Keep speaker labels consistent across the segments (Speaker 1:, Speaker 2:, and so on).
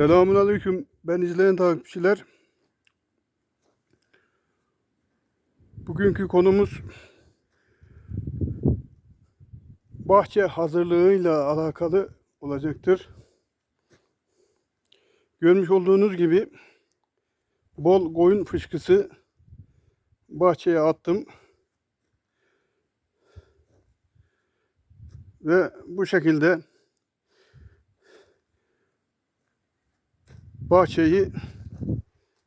Speaker 1: Selamun Aleyküm. Ben izleyen takipçiler. Bugünkü konumuz bahçe hazırlığıyla alakalı olacaktır. Görmüş olduğunuz gibi bol koyun fışkısı bahçeye attım. Ve bu şekilde bahçeyi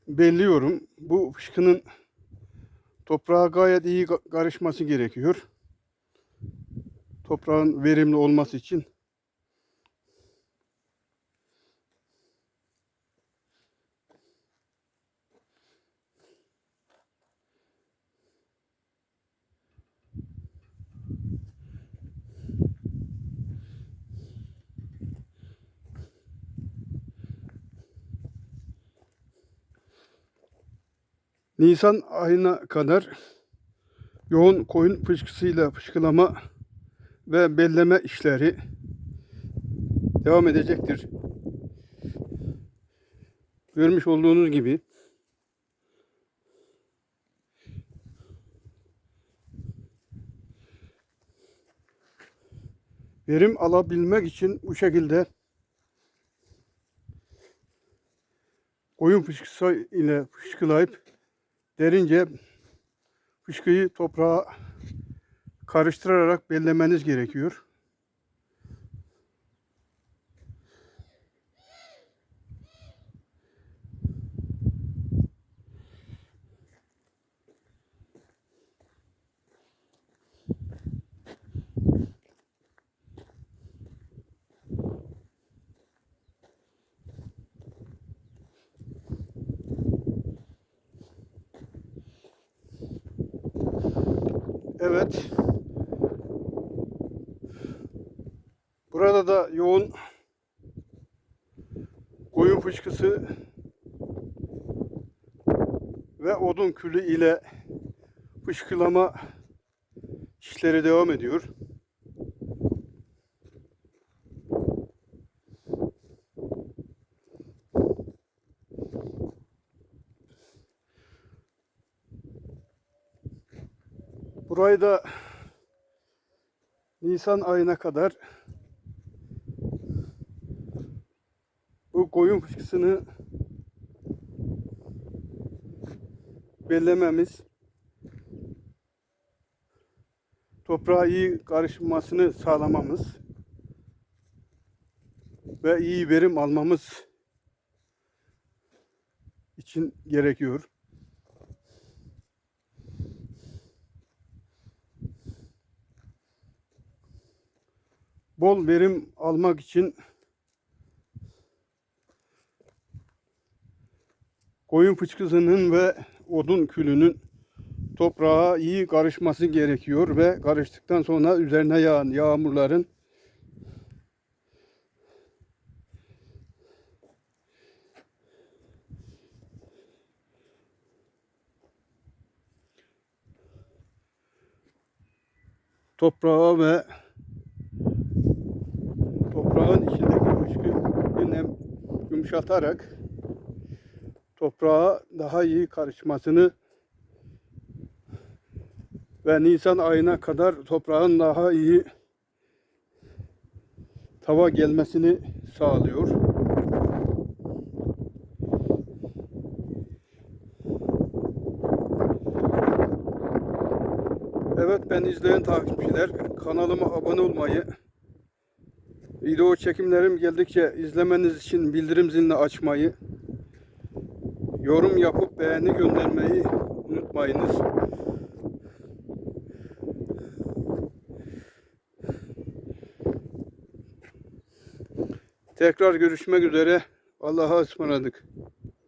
Speaker 1: belliyorum. Bu fışkının toprağa gayet iyi ka- karışması gerekiyor. Toprağın verimli olması için. Nisan ayına kadar yoğun koyun fışkısıyla fışkılama ve belleme işleri devam edecektir. Görmüş olduğunuz gibi verim alabilmek için bu şekilde koyun fışkısı ile fışkılayıp derince fışkıyı toprağa karıştırarak bellemeniz gerekiyor. Evet. Burada da yoğun koyun fışkısı ve odun külü ile fışkılama işleri devam ediyor. Burayı da Nisan ayına kadar bu koyun fışkısını bellememiz toprağa iyi karışmasını sağlamamız ve iyi verim almamız için gerekiyor. Bol verim almak için koyun fıçkısının ve odun külünün toprağa iyi karışması gerekiyor ve karıştıktan sonra üzerine yağan yağmurların toprağa ve toprağın içindeki fışkıyı nem yumuşatarak toprağa daha iyi karışmasını ve Nisan ayına kadar toprağın daha iyi tava gelmesini sağlıyor. Evet ben izleyen takipçiler kanalıma abone olmayı, Video çekimlerim geldikçe izlemeniz için bildirim zilini açmayı, yorum yapıp beğeni göndermeyi unutmayınız. Tekrar görüşmek üzere. Allah'a ısmarladık.